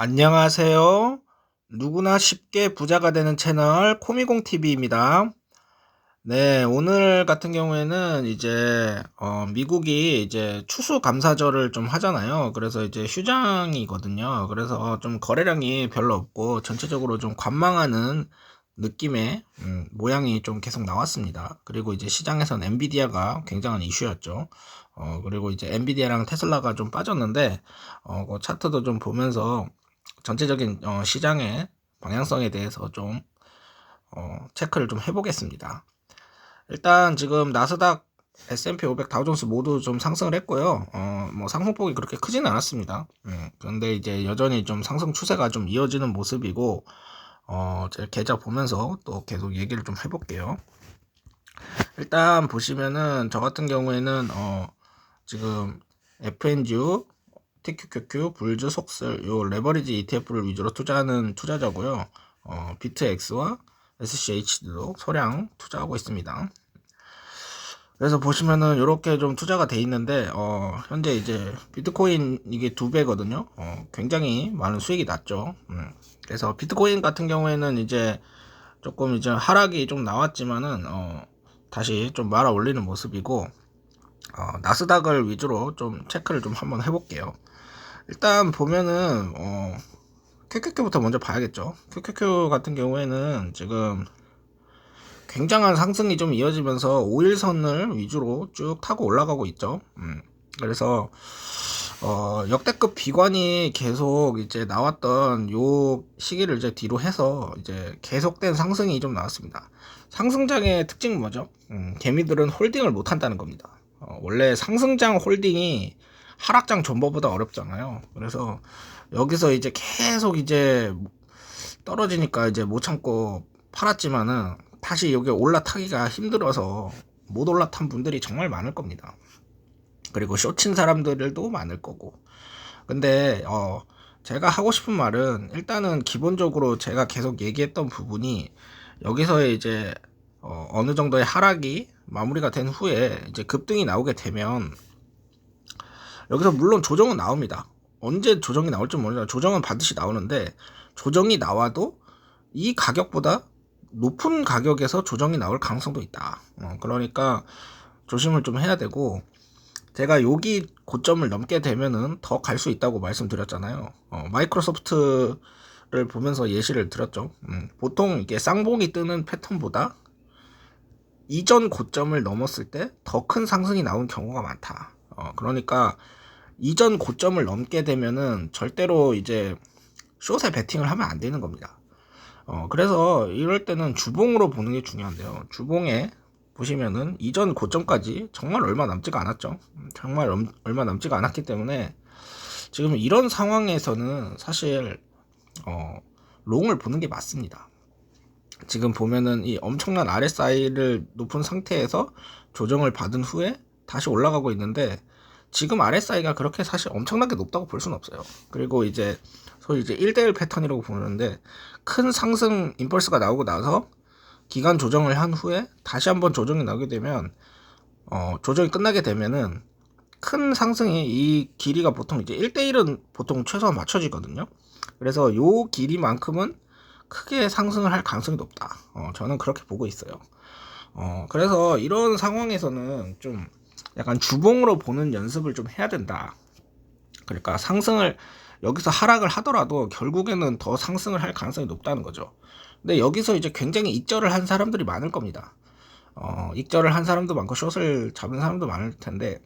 안녕하세요. 누구나 쉽게 부자가 되는 채널 코미공TV입니다. 네, 오늘 같은 경우에는 이제, 어, 미국이 이제 추수 감사절을 좀 하잖아요. 그래서 이제 휴장이거든요. 그래서 좀 거래량이 별로 없고 전체적으로 좀 관망하는 느낌의 음, 모양이 좀 계속 나왔습니다. 그리고 이제 시장에선 엔비디아가 굉장한 이슈였죠. 어, 그리고 이제 엔비디아랑 테슬라가 좀 빠졌는데, 어, 그 차트도 좀 보면서 전체적인 어, 시장의 방향성에 대해서 좀 어, 체크를 좀 해보겠습니다. 일단 지금 나스닥, S&P 500, 다우존스 모두 좀 상승을 했고요. 어, 뭐 상승폭이 그렇게 크지는 않았습니다. 음, 그런데 이제 여전히 좀 상승 추세가 좀 이어지는 모습이고, 어, 제 계좌 보면서 또 계속 얘기를 좀 해볼게요. 일단 보시면은 저 같은 경우에는 어, 지금 FNGU TQQQ, 불즈, 속슬, 요 레버리지 ETF를 위주로 투자하는 투자자고요. 어, 비트X와 SCH도 소량 투자하고 있습니다. 그래서 보시면은 이렇게 좀 투자가 돼 있는데 어, 현재 이제 비트코인 이게 두 배거든요. 어, 굉장히 많은 수익이 났죠. 음. 그래서 비트코인 같은 경우에는 이제 조금 이제 하락이 좀 나왔지만은 어, 다시 좀 말아 올리는 모습이고 어, 나스닥을 위주로 좀 체크를 좀 한번 해볼게요. 일단 보면은 어 QQQ부터 먼저 봐야겠죠. QQQ 같은 경우에는 지금 굉장한 상승이 좀 이어지면서 5일선을 위주로 쭉 타고 올라가고 있죠. 음, 그래서 어, 역대급 비관이 계속 이제 나왔던 요 시기를 이제 뒤로 해서 이제 계속된 상승이 좀 나왔습니다. 상승장의 특징은 뭐죠? 음, 개미들은 홀딩을 못 한다는 겁니다. 어, 원래 상승장 홀딩이 하락장 존버보다 어렵잖아요. 그래서 여기서 이제 계속 이제 떨어지니까 이제 못 참고 팔았지만은 다시 여기 올라타기가 힘들어서 못 올라탄 분들이 정말 많을 겁니다. 그리고 쇼친 사람들도 많을 거고. 근데 어 제가 하고 싶은 말은 일단은 기본적으로 제가 계속 얘기했던 부분이 여기서의 이제 어 어느 정도의 하락이 마무리가 된 후에 이제 급등이 나오게 되면 여기서 물론 조정은 나옵니다. 언제 조정이 나올지 모르지만 조정은 반드시 나오는데 조정이 나와도 이 가격보다 높은 가격에서 조정이 나올 가능성도 있다. 어, 그러니까 조심을 좀 해야 되고 제가 여기 고점을 넘게 되면은 더 갈 수 있다고 말씀드렸잖아요. 어, 마이크로소프트를 보면서 예시를 들었죠. 음, 보통 이게 쌍봉이 뜨는 패턴보다 이전 고점을 넘었을 때 더 큰 상승이 나온 경우가 많다. 어, 그러니까 이전 고점을 넘게 되면은 절대로 이제 숏에 베팅을 하면 안 되는 겁니다. 어, 그래서 이럴 때는 주봉으로 보는 게 중요한데요. 주봉에 보시면은 이전 고점까지 정말 얼마 남지가 않았죠. 정말 얼마 남지가 않았기 때문에 지금 이런 상황에서는 사실 어, 롱을 보는 게 맞습니다. 지금 보면은 이 엄청난 RSI를 높은 상태에서 조정을 받은 후에 다시 올라가고 있는데 지금 RSI가 그렇게 사실 엄청나게 높다고 볼 수는 없어요. 그리고 이제 소위 이제 1대1 패턴이라고 보는데 큰 상승 임펄스가 나오고 나서 기간 조정을 한 후에 다시 한번 조정이 나오게 되면 어, 조정이 끝나게 되면은 큰 상승이 이 길이가 보통 이제 1대1은 보통 최소한 맞춰지거든요. 그래서 요 길이만큼은 크게 상승을 할 가능성이 높다. 어, 저는 그렇게 보고 있어요. 어, 그래서 이런 상황에서는 좀 약간 주봉으로 보는 연습을 좀 해야 된다. 그러니까 상승을 여기서 하락을 하더라도 결국에는 더 상승을 할 가능성이 높다는 거죠. 근데 여기서 이제 굉장히 익절을 한 사람들이 많을 겁니다. 어, 익절을 한 사람도 많고 숏을 잡은 사람도 많을 텐데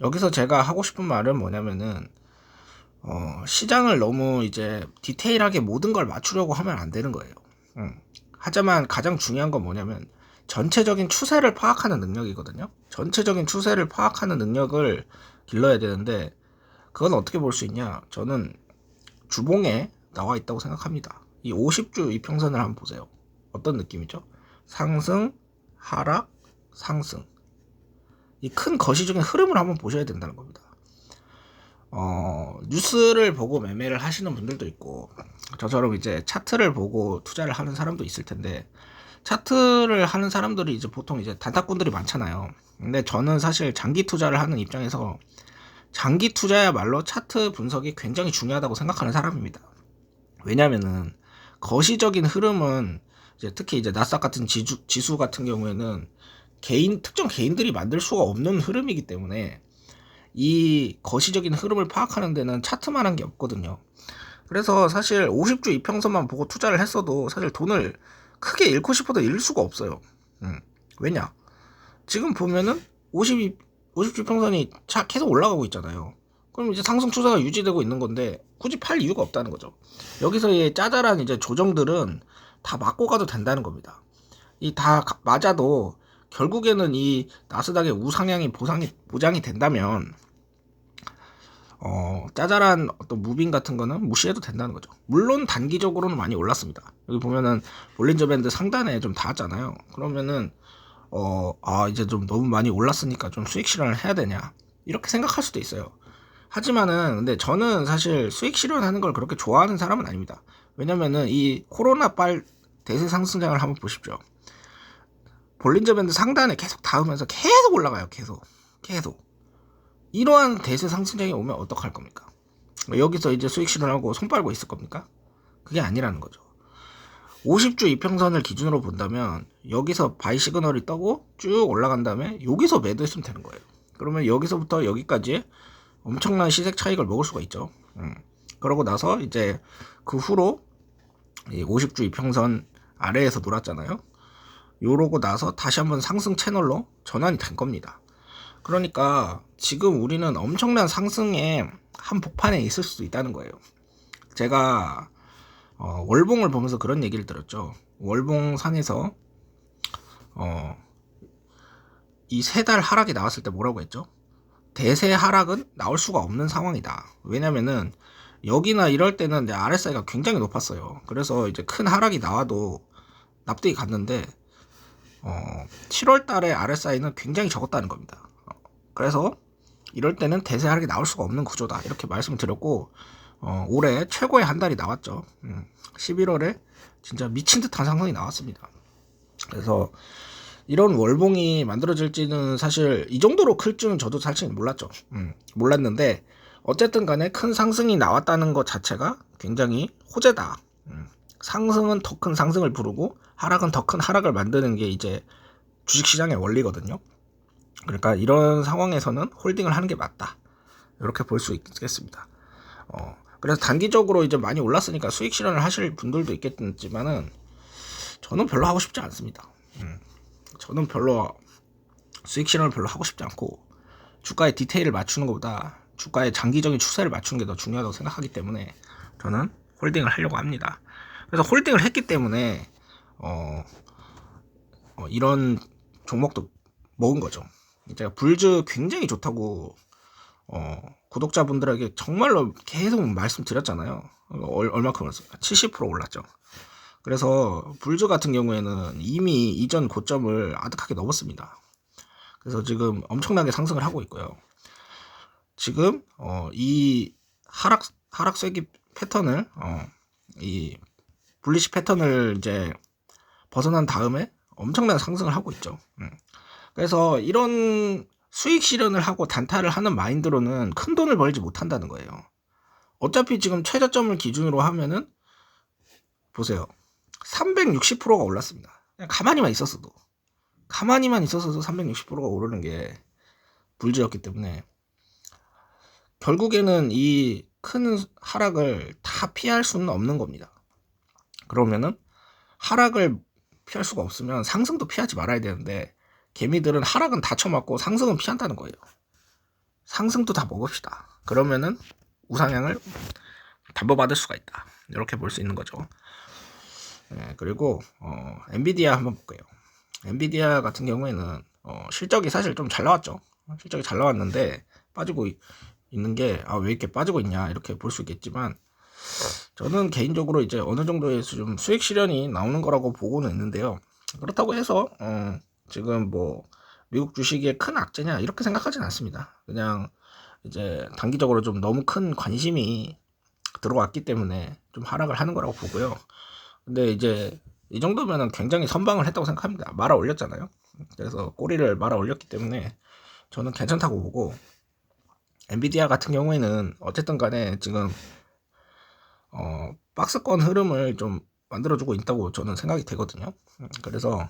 여기서 제가 하고 싶은 말은 뭐냐면은 어, 시장을 너무 이제 디테일하게 모든 걸 맞추려고 하면 안 되는 거예요. 음. 하지만 가장 중요한 건 뭐냐면 전체적인 추세를 파악하는 능력이거든요. 전체적인 추세를 파악하는 능력을 길러야 되는데 그건 어떻게 볼 수 있냐? 저는 주봉에 나와 있다고 생각합니다. 이 50주 이평선을 한번 보세요. 어떤 느낌이죠? 상승, 하락, 상승. 이 큰 거시적인 흐름을 한번 보셔야 된다는 겁니다. 어, 뉴스를 보고 매매를 하시는 분들도 있고, 저처럼 이제 차트를 보고 투자를 하는 사람도 있을 텐데, 차트를 하는 사람들이 이제 보통 이제 단타꾼들이 많잖아요. 근데 저는 사실 장기 투자를 하는 입장에서 장기 투자야말로 차트 분석이 굉장히 중요하다고 생각하는 사람입니다. 왜냐면은 거시적인 흐름은 이제 특히 이제 나스닥 같은 지수, 지수 같은 경우에는 개인 특정 개인들이 만들 수가 없는 흐름이기 때문에 이 거시적인 흐름을 파악하는 데는 차트만 한 게 없거든요. 그래서 사실 50주 이평선만 보고 투자를 했어도 사실 돈을 크게 잃고 싶어도 잃을 수가 없어요. 음. 왜냐? 지금 보면은 52, 50주 평선이 차 계속 올라가고 있잖아요. 그럼 이제 상승 추세가 유지되고 있는 건데 굳이 팔 이유가 없다는 거죠. 여기서의 짜잘한 이제 조정들은 다 맞고 가도 된다는 겁니다. 이 다 맞아도 결국에는 이 나스닥의 우상향이 보상이 보장이 된다면 어, 짜잘한 어떤 무빙 같은 거는 무시해도 된다는 거죠. 물론 단기적으로는 많이 올랐습니다. 여기 보면은 볼린저 밴드 상단에 좀 닿았잖아요. 그러면은 어, 아, 이제 좀 너무 많이 올랐으니까 좀 수익 실현을 해야 되냐. 이렇게 생각할 수도 있어요. 하지만은, 근데 저는 사실 수익 실현하는 걸 그렇게 좋아하는 사람은 아닙니다. 왜냐면은 이 코로나 빨 대세 상승장을 한번 보십시오. 볼린저 밴드 상단에 계속 닿으면서 계속 올라가요. 계속. 계속. 이러한 대세 상승장이 오면 어떡할 겁니까? 여기서 이제 수익 실현하고 손 빨고 있을 겁니까? 그게 아니라는 거죠. 50주 이평선을 기준으로 본다면 여기서 바이 시그널이 떠고 쭉 올라간 다음에 여기서 매도했으면 되는 거예요. 그러면 여기서부터 여기까지 엄청난 시색 차익을 먹을 수가 있죠. 음. 그러고 나서 이제 그 후로 50주 이평선 아래에서 놀았잖아요. 요러고 나서 다시 한번 상승 채널로 전환이 된 겁니다. 그러니까 지금 우리는 엄청난 상승의 한 복판에 있을 수도 있다는 거예요. 제가 어, 월봉을 보면서 그런 얘기를 들었죠. 월봉상에서 어, 이 세 달 하락이 나왔을 때 뭐라고 했죠? 대세 하락은 나올 수가 없는 상황이다. 왜냐면은 여기나 이럴 때는 RSI가 굉장히 높았어요. 그래서 이제 큰 하락이 나와도 납득이 갔는데 어, 7월 달에 RSI는 굉장히 적었다는 겁니다. 어, 그래서 이럴 때는 대세 하락이 나올 수가 없는 구조다. 이렇게 말씀드렸고 어, 올해 최고의 한 달이 나왔죠. 음, 11월에 진짜 미친 듯한 상승이 나왔습니다. 그래서 이런 월봉이 만들어질지는 사실 이 정도로 클 줄은 저도 사실 몰랐죠. 음, 몰랐는데 어쨌든 간에 큰 상승이 나왔다는 것 자체가 굉장히 호재다. 음, 상승은 더 큰 상승을 부르고 하락은 더 큰 하락을 만드는 게 이제 주식시장의 원리거든요. 그러니까 이런 상황에서는 홀딩을 하는 게 맞다. 이렇게 볼 수 있겠습니다. 어, 그래서 단기적으로 이제 많이 올랐으니까 수익 실현을 하실 분들도 있겠지만은 저는 별로 하고 싶지 않습니다. 음, 저는 별로 수익 실현을 별로 하고 싶지 않고 주가의 디테일을 맞추는 것보다 주가의 장기적인 추세를 맞추는 게 더 중요하다고 생각하기 때문에 저는 홀딩을 하려고 합니다. 그래서 홀딩을 했기 때문에 어, 어, 이런 종목도 먹은 거죠. 제가 불즈 굉장히 좋다고 어, 구독자분들에게 정말로 계속 말씀드렸잖아요. 얼, 얼마큼 올랐어요? 70% 올랐죠. 그래서 불즈 같은 경우에는 이미 이전 고점을 아득하게 넘었습니다. 그래서 지금 엄청나게 상승을 하고 있고요. 지금 어, 이 하락 하락세기 패턴을 어, 이 불리시 패턴을 이제 벗어난 다음에 엄청난 상승을 하고 있죠. 음. 그래서 이런 수익 실현을 하고 단타를 하는 마인드로는 큰 돈을 벌지 못한다는 거예요. 어차피 지금 최저점을 기준으로 하면은 보세요. 360%가 올랐습니다. 그냥 가만히만 있었어도 가만히만 있었어도 360%가 오르는 게 불지였기 때문에 결국에는 이 큰 하락을 다 피할 수는 없는 겁니다. 그러면은 하락을 피할 수가 없으면 상승도 피하지 말아야 되는데 개미들은 하락은 다 쳐맞고 상승은 피한다는 거예요. 상승도 다 먹읍시다. 그러면은 우상향을 담보받을 수가 있다. 이렇게 볼 수 있는 거죠. 네, 그리고 어, 엔비디아 한번 볼게요. 엔비디아 같은 경우에는 어, 실적이 사실 좀 잘 나왔죠. 실적이 잘 나왔는데 빠지고 있는 게 아 왜 이렇게 빠지고 있냐 이렇게 볼 수 있겠지만 저는 개인적으로 이제 어느 정도의 좀 수익 실현이 나오는 거라고 보고는 있는데요. 그렇다고 해서 어, 지금 뭐 미국 주식의 큰 악재냐 이렇게 생각하진 않습니다. 그냥 이제 단기적으로 좀 너무 큰 관심이 들어왔기 때문에 좀 하락을 하는 거라고 보고요. 근데 이제 이 정도면은 굉장히 선방을 했다고 생각합니다. 말아 올렸잖아요. 그래서 꼬리를 말아 올렸기 때문에 저는 괜찮다고 보고 엔비디아 같은 경우에는 어쨌든 간에 지금 어, 박스권 흐름을 좀 만들어주고 있다고 저는 생각이 되거든요. 음, 그래서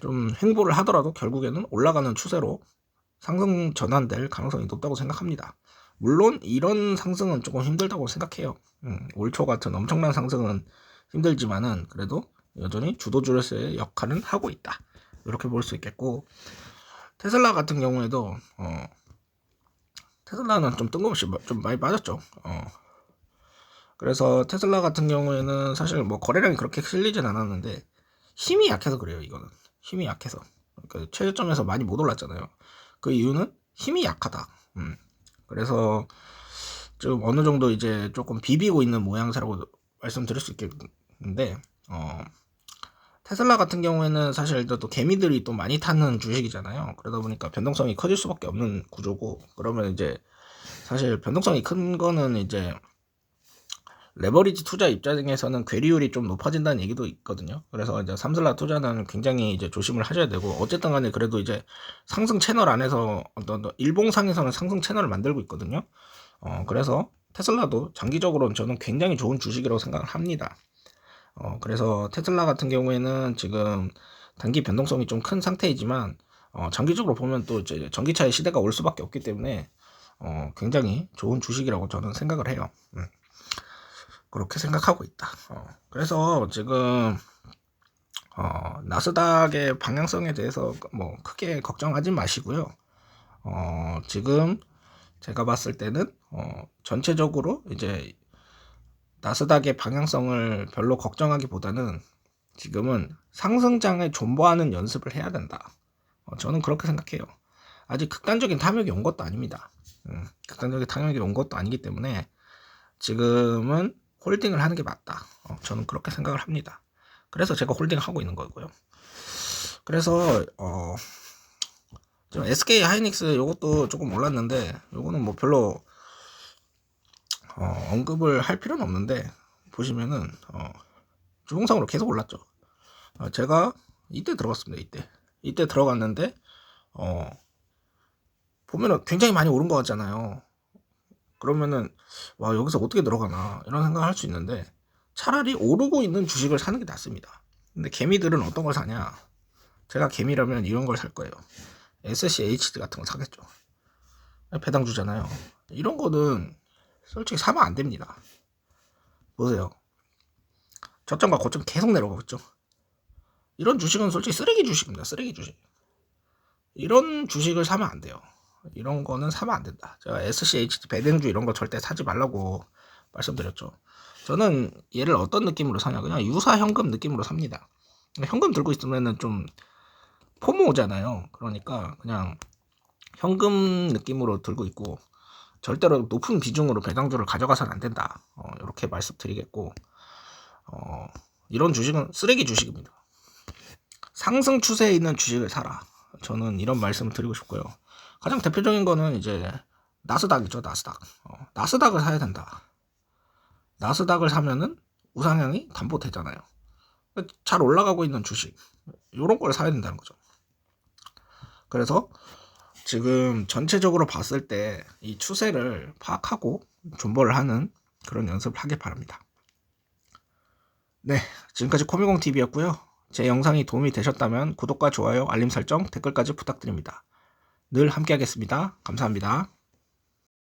좀 횡보를 하더라도 결국에는 올라가는 추세로 상승 전환될 가능성이 높다고 생각합니다. 물론 이런 상승은 조금 힘들다고 생각해요. 음, 올초 같은 엄청난 상승은 힘들지만은 그래도 여전히 주도주로서의 역할은 하고 있다. 이렇게 볼 수 있겠고 테슬라 같은 경우에도 어, 테슬라는 좀 뜬금없이 좀 많이 빠졌죠. 어, 그래서 테슬라 같은 경우에는 사실 뭐 거래량이 그렇게 실리진 않았는데 힘이 약해서 그래요. 이거는 힘이 약해서 그러니까 최저점에서 많이 못 올랐잖아요. 그 이유는 힘이 약하다. 음. 그래서 좀 어느 정도 이제 조금 비비고 있는 모양새라고 말씀드릴 수 있겠는데 어, 테슬라 같은 경우에는 사실 또 개미들이 또 많이 타는 주식이잖아요. 그러다 보니까 변동성이 커질 수밖에 없는 구조고 그러면 이제 사실 변동성이 큰 거는 이제 레버리지 투자 입장에서는 괴리율이 좀 높아진다는 얘기도 있거든요. 그래서 이제 삼슬라 투자는 굉장히 이제 조심을 하셔야 되고 어쨌든 간에 그래도 이제 상승 채널 안에서 어떤 일봉상에서는 상승 채널을 만들고 있거든요. 어, 그래서 테슬라도 장기적으로는 저는 굉장히 좋은 주식이라고 생각을 합니다. 어, 그래서 테슬라 같은 경우에는 지금 단기 변동성이 좀 큰 상태이지만 어, 장기적으로 보면 또 이제 전기차의 시대가 올 수밖에 없기 때문에 어, 굉장히 좋은 주식이라고 저는 생각을 해요. 음. 그렇게 생각하고 있다. 어, 그래서 지금 어, 나스닥의 방향성에 대해서 뭐 크게 걱정하지 마시고요. 어, 지금 제가 봤을 때는 어, 전체적으로 이제 나스닥의 방향성을 별로 걱정하기보다는 지금은 상승장에 존버하는 연습을 해야 된다. 어, 저는 그렇게 생각해요. 아직 극단적인 탐욕이 온 것도 아닙니다. 음, 극단적인 탐욕이 온 것도 아니기 때문에 지금은 홀딩을 하는 게 맞다. 어, 저는 그렇게 생각을 합니다. 그래서 제가 홀딩을 하고 있는 거고요. 그래서 어, 좀 SK 하이닉스 요것도 조금 올랐는데 요거는 뭐 별로 어, 언급을 할 필요는 없는데 보시면은 어, 주봉상으로 계속 올랐죠. 어, 제가 이때 들어갔습니다. 이때 이때 들어갔는데 어, 보면은 굉장히 많이 오른 것 같잖아요. 그러면은 와 여기서 어떻게 들어가나 이런 생각을 할 수 있는데 차라리 오르고 있는 주식을 사는 게 낫습니다. 근데 개미들은 어떤 걸 사냐? 제가 개미라면 이런 걸 살 거예요. SCHD 같은 거 사겠죠. 배당 주잖아요. 이런 거는 솔직히 사면 안 됩니다. 보세요. 저점과 고점 계속 내려가고 있죠. 이런 주식은 솔직히 쓰레기 주식입니다. 쓰레기 주식. 이런 주식을 사면 안 돼요. 이런 거는 사면 안 된다. 제가 SCHD 배당주 이런 거 절대 사지 말라고 말씀드렸죠. 저는 얘를 어떤 느낌으로 사냐 그냥 유사 현금 느낌으로 삽니다. 현금 들고 있으면은 좀 포모잖아요. 그러니까 그냥 현금 느낌으로 들고 있고 절대로 높은 비중으로 배당주를 가져가서는 안 된다. 어, 이렇게 말씀드리겠고 어, 이런 주식은 쓰레기 주식입니다. 상승 추세에 있는 주식을 사라. 저는 이런 말씀을 드리고 싶고요. 가장 대표적인 거는 이제 나스닥이죠, 나스닥. 어, 나스닥을 사야 된다. 나스닥을 사면은 우상향이 담보되잖아요. 잘 올라가고 있는 주식, 이런 걸 사야 된다는 거죠. 그래서 지금 전체적으로 봤을 때 이 추세를 파악하고 존버를 하는 그런 연습을 하길 바랍니다. 네, 지금까지 코미공 TV였고요. 제 영상이 도움이 되셨다면 구독과 좋아요, 알림 설정, 댓글까지 부탁드립니다. 늘 함께하겠습니다. 감사합니다.